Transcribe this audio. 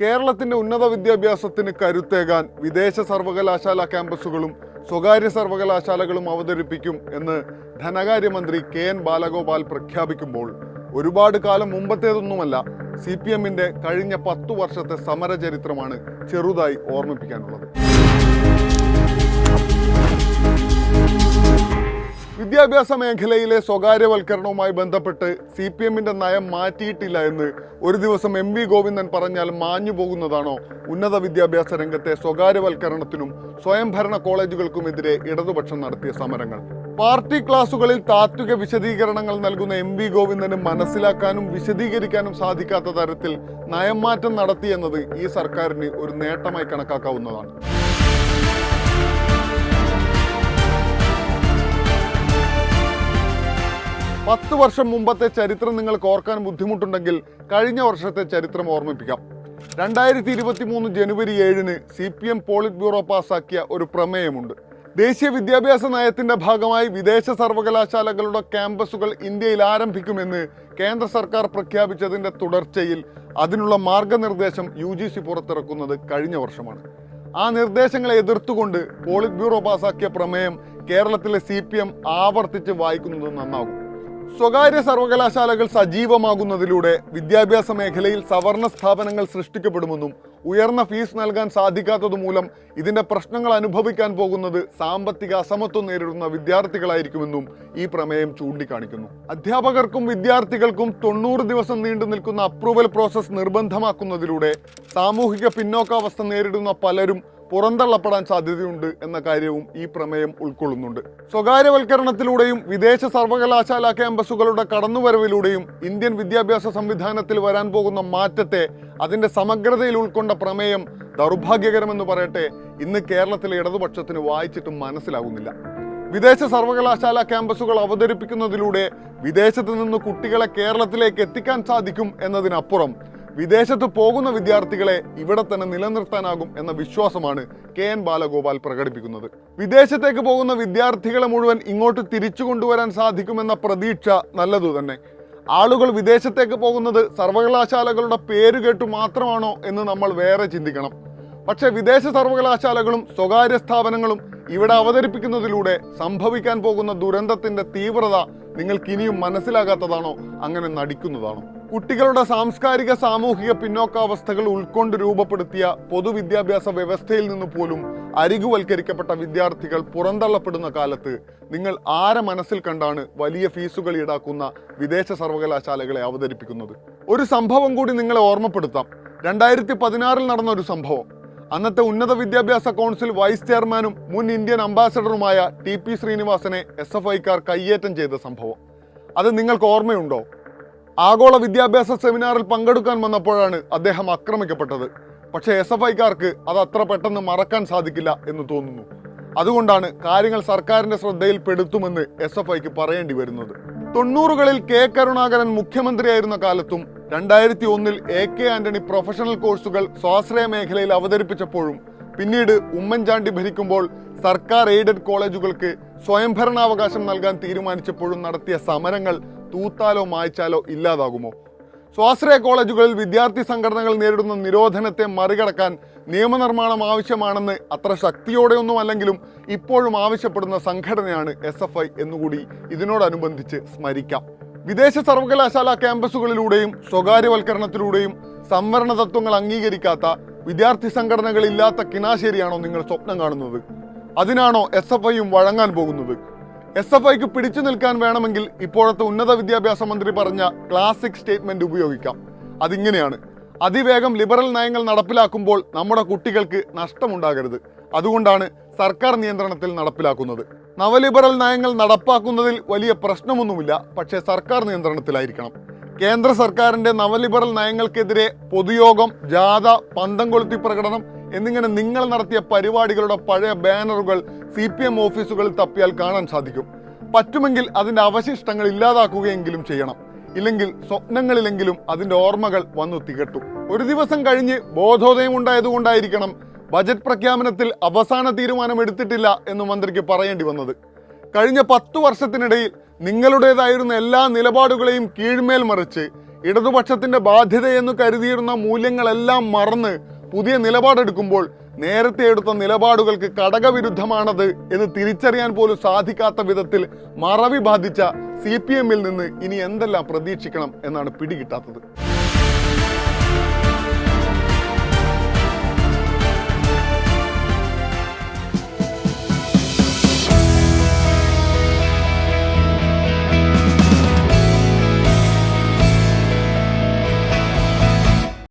കേരളത്തിന്റെ ഉന്നത വിദ്യാഭ്യാസത്തിന് കരുത്തേകാൻ വിദേശ സർവകലാശാല ക്യാമ്പസുകളും സ്വകാര്യ സർവകലാശാലകളും അവതരിപ്പിക്കും എന്ന് ധനകാര്യമന്ത്രി കെ എൻ ബാലഗോപാൽ പ്രഖ്യാപിക്കുമ്പോൾ ഒരുപാട് കാലം മുമ്പത്തേതൊന്നുമല്ല സി പി എമ്മിന്റെ കഴിഞ്ഞ പത്തു വർഷത്തെ സമരചരിത്രമാണ് ചെറുതായി ഓർമ്മിപ്പിക്കാനുള്ളത്. വിദ്യാഭ്യാസ മേഖലയിലെ സ്വകാര്യവൽക്കരണവുമായി ബന്ധപ്പെട്ട് സി പി എമ്മിന്റെ നയം മാറ്റിയിട്ടില്ല എന്ന് ഒരു ദിവസം എം വി ഗോവിന്ദൻ പറഞ്ഞാൽ മാഞ്ഞു പോകുന്നതാണോ ഉന്നത വിദ്യാഭ്യാസ രംഗത്തെ സ്വകാര്യവൽക്കരണത്തിനും സ്വയംഭരണ കോളേജുകൾക്കുമെതിരെ ഇടതുപക്ഷം നടത്തിയ സമരങ്ങൾ? പാർട്ടി ക്ലാസുകളിൽ താത്വിക വിശദീകരണങ്ങൾ നൽകുന്ന എം വി ഗോവിന്ദന് മനസ്സിലാക്കാനും വിശദീകരിക്കാനും സാധിക്കാത്ത തരത്തിൽ നയം മാറ്റം നടത്തിയെന്നത് ഈ സർക്കാരിന് ഒരു നേട്ടമായി കണക്കാക്കാവുന്നതാണ്. പത്ത് വർഷം മുമ്പത്തെ ചരിത്രം നിങ്ങൾക്ക് ഓർക്കാൻ ബുദ്ധിമുട്ടുണ്ടെങ്കിൽ കഴിഞ്ഞ വർഷത്തെ ചരിത്രം ഓർമ്മിപ്പിക്കാം. രണ്ടായിരത്തി ഇരുപത്തി മൂന്ന് ജനുവരി ഏഴിന് C P M polit bureau പാസാക്കിയ ഒരു പ്രമേയമുണ്ട്. ദേശീയ വിദ്യാഭ്യാസ നയത്തിന്റെ ഭാഗമായി വിദേശ സർവകലാശാലകളുടെ ക്യാമ്പസുകൾ ഇന്ത്യയിൽ ആരംഭിക്കുമെന്ന് കേന്ദ്ര സർക്കാർ പ്രഖ്യാപിച്ചതിന്റെ തുടർച്ചയിൽ അതിനുള്ള മാർഗനിർദ്ദേശം യു ജി സി പുറത്തിറക്കുന്നത് കഴിഞ്ഞ വർഷമാണ്. ആ നിർദ്ദേശങ്ങളെ എതിർത്തുകൊണ്ട് പോളിറ്റ് ബ്യൂറോ പാസാക്കിയ പ്രമേയം കേരളത്തിലെ സി പി എം ആവർത്തിച്ച് വായിക്കുന്നത് നന്നാകും. സ്വകാര്യ സർവകലാശാലകൾ സജീവമാകുന്നതിലൂടെ വിദ്യാഭ്യാസ മേഖലയിൽ സവർണ സ്ഥാപനങ്ങൾ സൃഷ്ടിക്കപ്പെടുമെന്നും ഉയർന്ന ഫീസ് നൽകാൻ സാധിക്കാത്തതുമൂലം ഇതിന്റെ പ്രശ്നങ്ങൾ അനുഭവിക്കാൻ പോകുന്നത് സാമ്പത്തിക അസമത്വം നേരിടുന്ന വിദ്യാർത്ഥികളായിരിക്കുമെന്നും ഈ പ്രമേയം ചൂണ്ടിക്കാണിക്കുന്നു. അധ്യാപകർക്കും വിദ്യാർത്ഥികൾക്കും തൊണ്ണൂറ് ദിവസം നീണ്ടു നിൽക്കുന്ന അപ്രൂവൽ പ്രോസസ് നിർബന്ധമാക്കുന്നതിലൂടെ സാമൂഹിക പിന്നോക്കാവസ്ഥ നേരിടുന്ന പലരും പുറന്തള്ളപ്പെടാൻ സാധ്യതയുണ്ട് എന്ന കാര്യവും ഈ പ്രമേയം ഉൾക്കൊള്ളുന്നുണ്ട്. സ്വകാര്യവൽക്കരണത്തിലൂടെയും വിദേശ സർവകലാശാല ക്യാമ്പസുകളുടെ കടന്നുവരവിലൂടെയും ഇന്ത്യൻ വിദ്യാഭ്യാസ സംവിധാനത്തിൽ വരാൻ പോകുന്ന മാറ്റത്തെ അതിന്റെ സമഗ്രതയിൽ ഉൾക്കൊണ്ട പ്രമേയം ദൗർഭാഗ്യകരമെന്ന് പറയട്ടെ ഇന്ന് കേരളത്തിലെ ഇടതുപക്ഷത്തിന് വായിച്ചിട്ടും മനസ്സിലാകുന്നില്ല. വിദേശ സർവകലാശാല ക്യാമ്പസുകൾ അവതരിപ്പിക്കുന്നതിലൂടെ വിദേശത്ത് നിന്ന് കുട്ടികളെ കേരളത്തിലേക്ക് എത്തിക്കാൻ സാധിക്കും എന്നതിനപ്പുറം വിദേശത്ത് പോകുന്ന വിദ്യാർത്ഥികളെ ഇവിടെ തന്നെ നിലനിർത്താനാകും എന്ന വിശ്വാസമാണ് കെ എൻ ബാലഗോപാൽ പ്രകടിപ്പിക്കുന്നത്. വിദേശത്തേക്ക് പോകുന്ന വിദ്യാർത്ഥികളെ മുഴുവൻ ഇങ്ങോട്ട് തിരിച്ചു കൊണ്ടുവരാൻ സാധിക്കുമെന്ന പ്രതീക്ഷ നല്ലതു തന്നെ. ആളുകൾ വിദേശത്തേക്ക് പോകുന്നത് സർവകലാശാലകളുടെ പേര് കേട്ടു മാത്രമാണോ എന്ന് നമ്മൾ വേറെ ചിന്തിക്കണം. പക്ഷേ വിദേശ സർവകലാശാലകളും സ്വകാര്യ സ്ഥാപനങ്ങളും ഇവിടെ അവതരിപ്പിക്കുന്നതിലൂടെ സംഭവിക്കാൻ പോകുന്ന ദുരന്തത്തിന്റെ തീവ്രത നിങ്ങൾക്ക് ഇനിയും മനസ്സിലാകാത്തതാണോ അങ്ങനെ നടിക്കുന്നതാണോ? കുട്ടികളുടെ സാംസ്കാരിക സാമൂഹിക പിന്നോക്കാവസ്ഥകൾ ഉൾക്കൊണ്ട് രൂപപ്പെടുത്തിയ പൊതുവിദ്യാഭ്യാസ വ്യവസ്ഥയിൽ നിന്ന് പോലും അരികുവൽക്കരിക്കപ്പെട്ട വിദ്യാർത്ഥികൾ പുറന്തള്ളപ്പെടുന്ന കാലത്ത് നിങ്ങൾ ആരെ മനസ്സിൽ കണ്ടാണ് വലിയ ഫീസുകൾ ഈടാക്കുന്ന വിദേശ സർവകലാശാലകളെ അവതരിപ്പിക്കുന്നത്? ഒരു സംഭവം കൂടി നിങ്ങളെ ഓർമ്മപ്പെടുത്താം. രണ്ടായിരത്തി പതിനാറിൽ നടന്ന ഒരു സംഭവം. അന്നത്തെ ഉന്നത വിദ്യാഭ്യാസ കൗൺസിൽ വൈസ് ചെയർമാനും മുൻ ഇന്ത്യൻ അംബാസഡറുമായ ടി പി ശ്രീനിവാസനെ എസ് എഫ് ഐക്കാർ കയ്യേറ്റം ചെയ്ത സംഭവം. അത് നിങ്ങൾക്ക് ഓർമ്മയുണ്ടോ? ആഗോള വിദ്യാഭ്യാസ സെമിനാറിൽ പങ്കെടുക്കാൻ വന്നപ്പോഴാണ് അദ്ദേഹം ആക്രമിക്കപ്പെട്ടത്. പക്ഷേ എസ് എഫ് ഐക്കാർക്ക് അത് അത്ര പെട്ടെന്ന് മറക്കാൻ സാധിക്കില്ല എന്ന് തോന്നുന്നു. അതുകൊണ്ടാണ് കാര്യങ്ങൾ സർക്കാരിന്റെ ശ്രദ്ധയിൽപ്പെടുത്തുമെന്ന് എസ് എഫ് ഐക്ക് പറയേണ്ടി വരുന്നത്. തൊണ്ണൂറുകളിൽ കെ കരുണാകരൻ മുഖ്യമന്ത്രിയായിരുന്ന കാലത്തും രണ്ടായിരത്തി ഒന്നിൽ എ കെ ആന്റണി പ്രൊഫഷണൽ കോഴ്സുകൾ സ്വാശ്രയ മേഖലയിൽ അവതരിപ്പിച്ചപ്പോഴും പിന്നീട് ഉമ്മൻചാണ്ടി ഭരിക്കുമ്പോൾ സർക്കാർ എയ്ഡഡ് കോളേജുകൾക്ക് സ്വയംഭരണാവകാശം നൽകാൻ തീരുമാനിച്ചപ്പോഴും നടത്തിയ സമരങ്ങൾ തൂത്താലോ മായ്ച്ചാലോ ഇല്ലാതാകുമോ? സ്വാശ്രയ കോളേജുകളിൽ വിദ്യാർത്ഥി സംഘടനകൾ നേരിടുന്ന നിരോധനത്തെ മറികടക്കാൻ നിയമനിർമ്മാണം ആവശ്യമാണെന്ന് അത്ര ശക്തിയോടെയൊന്നും അല്ലെങ്കിലും ഇപ്പോഴും ആവശ്യപ്പെടുന്ന സംഘടനയാണ് എസ് എഫ് ഐ എന്നുകൂടി ഇതിനോടനുബന്ധിച്ച് സ്മരിക്കാം. വിദേശ സർവകലാശാല ക്യാമ്പസുകളിലൂടെയും സ്വകാര്യവൽക്കരണത്തിലൂടെയും സംവരണ തത്വങ്ങൾ അംഗീകരിക്കാത്ത വിദ്യാർത്ഥി സംഘടനകളില്ലാത്ത കിനാശേരിയാണോ നിങ്ങൾ സ്വപ്നം കാണുന്നത്? അതിനാണോ എസ് എഫ് ഐയും വഴങ്ങാൻ പോകുന്നത്? എസ് എഫ് ഐക്ക് പിടിച്ചു നിൽക്കാൻ വേണമെങ്കിൽ ഇപ്പോഴത്തെ ഉന്നത വിദ്യാഭ്യാസ മന്ത്രി പറഞ്ഞ ക്ലാസിക് സ്റ്റേറ്റ്മെന്റ് ഉപയോഗിക്കാം. അതിങ്ങനെയാണ്. അതിവേഗം ലിബറൽ നയങ്ങൾ നടപ്പിലാക്കുമ്പോൾ നമ്മുടെ കുട്ടികൾക്ക് നഷ്ടമുണ്ടാകരുത്. അതുകൊണ്ടാണ് സർക്കാർ നിയന്ത്രണത്തിൽ നടപ്പിലാക്കുന്നത്. നവലിബറൽ നയങ്ങൾ നടപ്പാക്കുന്നതിൽ വലിയ പ്രശ്നമൊന്നുമില്ല പക്ഷേ സർക്കാർ നിയന്ത്രണത്തിലായിരിക്കണം. കേന്ദ്ര സർക്കാരിന്റെ നവലിബറൽ നയങ്ങൾക്കെതിരെ പൊതുയോഗം ജാഥ പന്തം കൊളുത്തി പ്രകടനം എന്നിങ്ങനെ നിങ്ങൾ നടത്തിയ പരിപാടികളുടെ പഴയ ബാനറുകൾ സി പി എം ഓഫീസുകളിൽ തപ്പിയാൽ കാണാൻ സാധിക്കും. പറ്റുമെങ്കിൽ അതിന്റെ അവശിഷ്ടങ്ങൾ ഇല്ലാതാക്കുകയെങ്കിലും ചെയ്യണം. ഇല്ലെങ്കിൽ സ്വപ്നങ്ങളിലെങ്കിലും അതിന്റെ ഓർമ്മകൾ വന്നു തികട്ടും. ഒരു ദിവസം കഴിഞ്ഞ് ബോധോദയം ഉണ്ടായതുകൊണ്ടായിരിക്കണം ബജറ്റ് പ്രഖ്യാപനത്തിൽ അവസാന തീരുമാനം എടുത്തിട്ടില്ല എന്ന് മന്ത്രിക്ക് പറയേണ്ടി വന്നത്. കഴിഞ്ഞ പത്തു വർഷത്തിനിടയിൽ നിങ്ങളുടേതായിരുന്ന എല്ലാ നിലപാടുകളെയും കീഴ്മേൽ മറിച്ച് ഇടതുപക്ഷത്തിന്റെ ബാധ്യതയെന്ന് കരുതിയിരുന്ന മൂല്യങ്ങളെല്ലാം മറന്ന് പുതിയ നിലപാടെടുക്കുമ്പോൾ നേരത്തെ എടുത്ത നിലപാടുകൾക്ക് കടകവിരുദ്ധമാണത് എന്ന് തിരിച്ചറിയാൻ പോലും സാധിക്കാത്ത വിധത്തിൽ മറവി ബാധിച്ച സി പി എമ്മിൽ നിന്ന് ഇനി എന്തെല്ലാം പ്രതീക്ഷിക്കണം എന്നാണ് പിടികിട്ടാത്തത്.